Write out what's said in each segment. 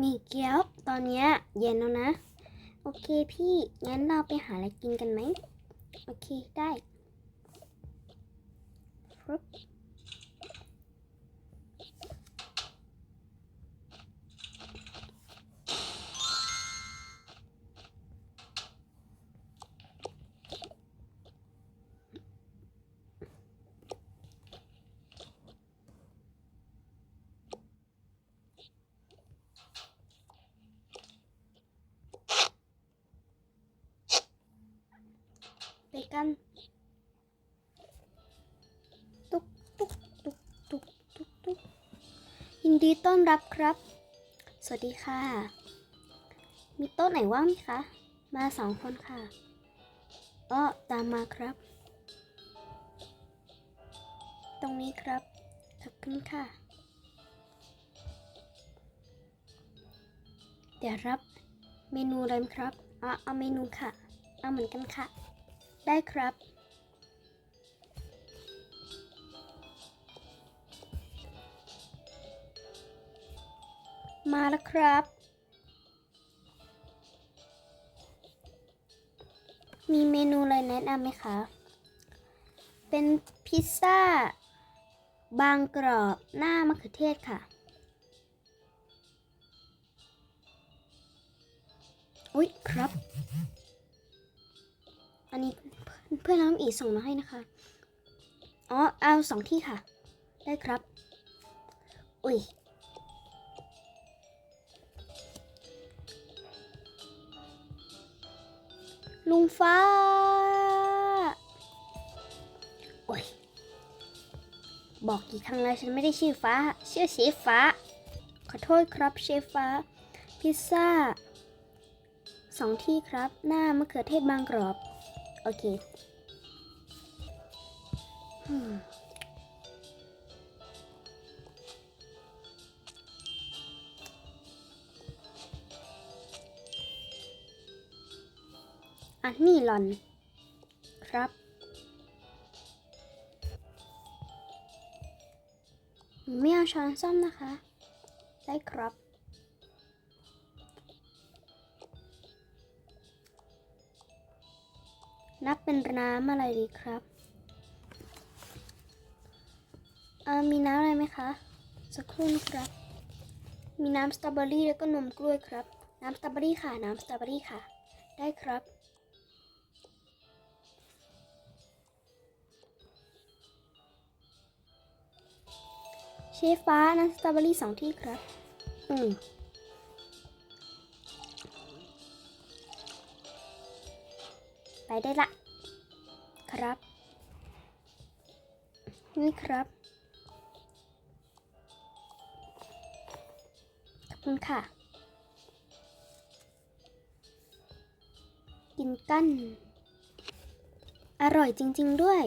มีเกี๊ยวตอนเนี้ยเย็นแล้วนะ โอเคพี่งั้นเราไปหาอะไรกินกันไหม โอเคได้ กัน ตุ๊กตุ๊กตุ๊กตุ๊กตุ๊กตุ๊กยินดีต้อนรับครับ สวัสดีค่ะ มีโต๊ะไหนว่างไหมคะ มาสองคนค่ะอ้อตามมาครับ ตรงนี้ครับ ขอบคุณค่ะ เดี๋ยวรับเมนูอะไรครับอ๋อเอาเมนูค่ะ เอาเหมือนกันค่ะ ได้ครับ มาแล้วครับ มีเมนูอะไรแนะนำไหมคะ เป็นพิซซ่า บางกรอบหน้ามะเขือเทศค่ะ อุ๊ย ครับ อันนี้ เพื่อนน้องอีส่งมาให้นะคะ อ๋อ เอาสองที่ค่ะ ได้ครับ อุ้ยลุงฟ้า โอ้ย บอกกี่ครั้งแล้วฉันไม่ได้ชื่อฟ้า ชื่อเชฟฟ้า ขอโทษครับเชฟฟ้า พิซซ่าสองที่ครับ หน้ามะเขือเทศบางกรอบ โอเค อืมอะนี่หลอน ครับ ไม่เอาช้อนส้อมนะคะ ได้ครับนับเป็นน้ำอะไรดีครับ มีน้ำอะไรไหมคะ สักครู่นะครับ มีน้ำสตรอเบอรี่แล้วก็นมกล้วยครับ น้ำสตรอเบอรี่ค่ะ น้ำสตรอเบอรี่ค่ะ ได้ครับ เชฟฟ้าน้ำสตรอเบอรี่สองที่ครับ อืมไปได้ละ ครับ นี่ครับ คุณค่ะ กินกั้น อร่อยจริง ๆ ด้วย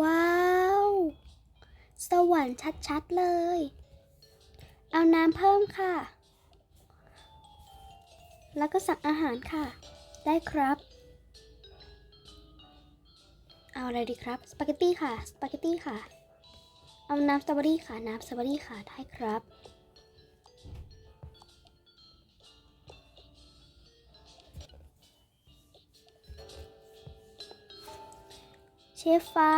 ว้าว สวรรค์ชัด ๆ เลย เอาน้ำเพิ่มค่ะ แล้วก็สั่งอาหารค่ะ ได้ครับ เอาอะไรดีครับ สปาเกตตี้ค่ะ สปาเกตตี้ค่ะ เอาน้ำสตรอเบอรี่ค่ะ น้ำสตรอเบอรี่ค่ะ ได้ครับ เชฟฟ้า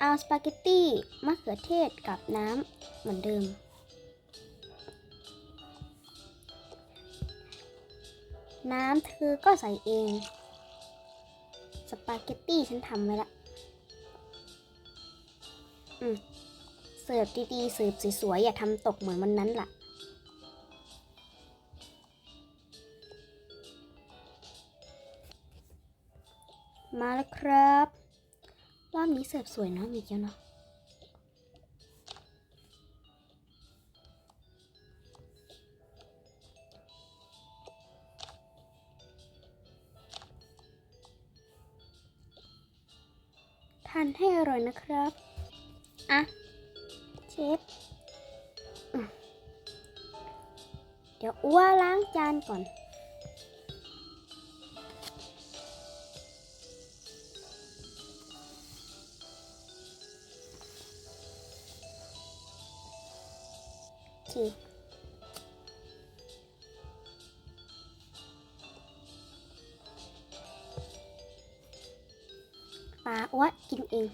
เอาสปาเกตตี้มะเขือเทศกับน้ำเหมือนเดิมน้ำเธอก็ใส่เอง สปาเกตตี้ฉันทำไว้ละ อืม เสิร์ฟดีๆ เสิร์ฟสวยๆ อย่าทำตกเหมือนวันนั้นล่ะ มาแล้วครับ รอบนี้เสิร์ฟสวยเนาะมีเกี๊ยวเนาะ ทานให้อร่อยนะครับ อะ เชฟเดี๋ยวอ้วล้างจานก่อน โอเค ปลาอ้วกินเอง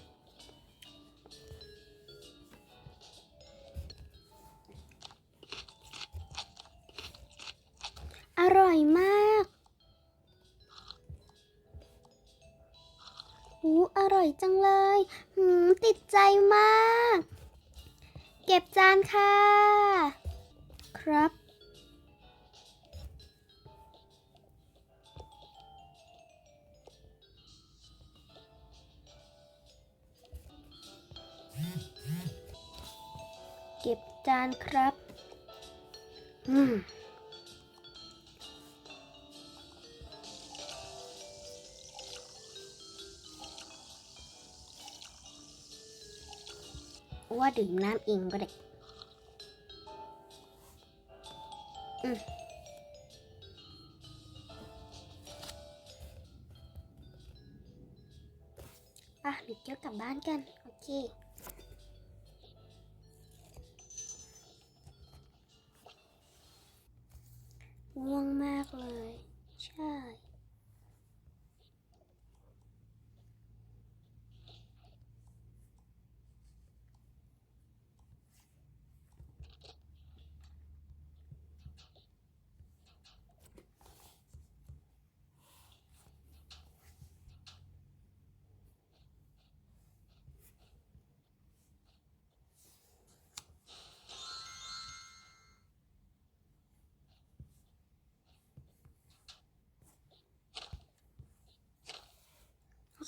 อร่อยมากหูอร่อยจังเลยหืมติดใจมาก เก็บจานค่ะ ครับ ก็บจานครับ อืมว่าดื่มน้ำเองก็ได้อืมอะเดี๋ยวเกี่ยวกลับบ้านกัน โอเค ง่วงมากเลย ใช่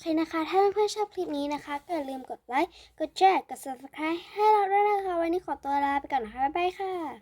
เคนะคะ ถ้าเพื่อนๆชอบคลิปนี้นะคะก็อย่าลืมกดไลค์ กดแชร์ กด subscribe ให้เราด้วยนะคะ วันนี้ขอตัวลาไปก่อนนะคะ บ๊ายบายค่ะ